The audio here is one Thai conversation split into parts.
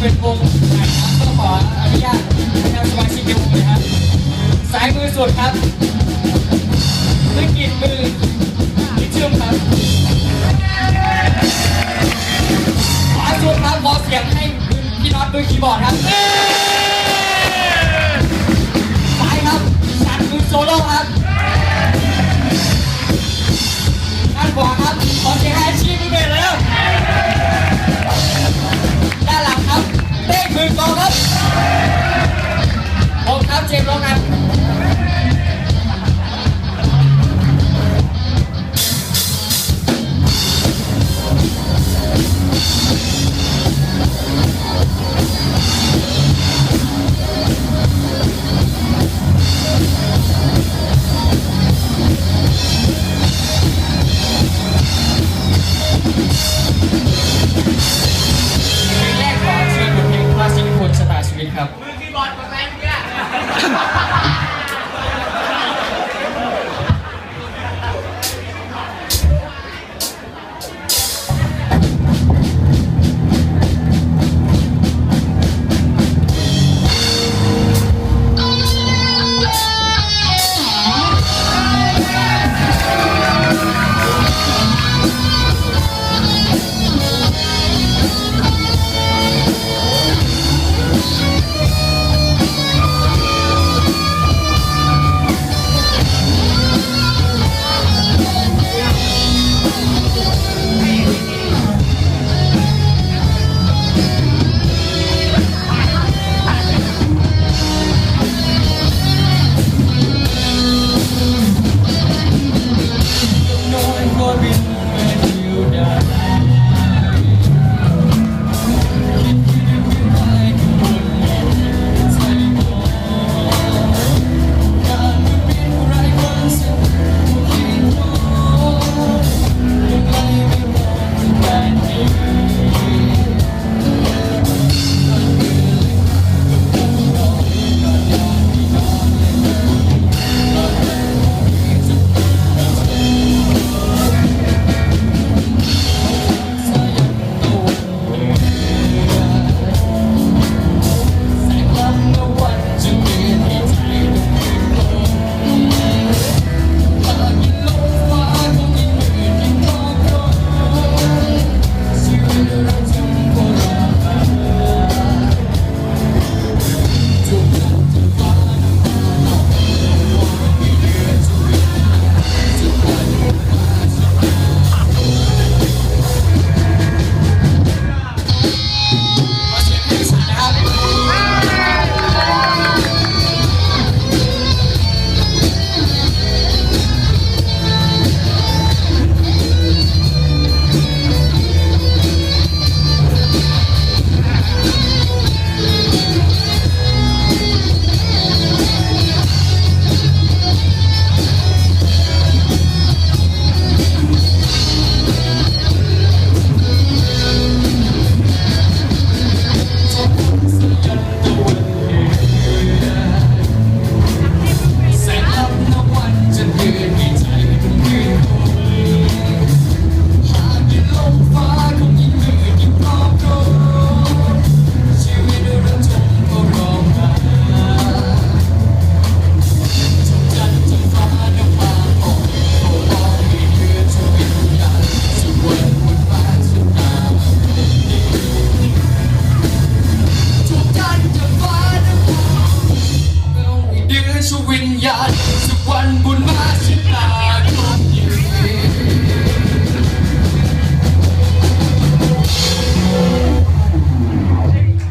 เป็นวงไหนครับก็ขออนุญาตให้ทานสมาชิกในวงเลยครับสายมือสุดครับนักกีฬมือนิชเชื่อมครับขวาสุดครับขอเสียงให้พี่น็อตดยคีย์บอร์ดครับซ้ายครับสันมือโซโล่ครับ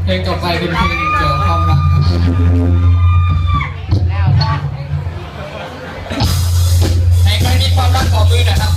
เพลงต่อไปเป็นเพลงเกี่ยวกับความรักในกรณีความรักขอมือหนะครับ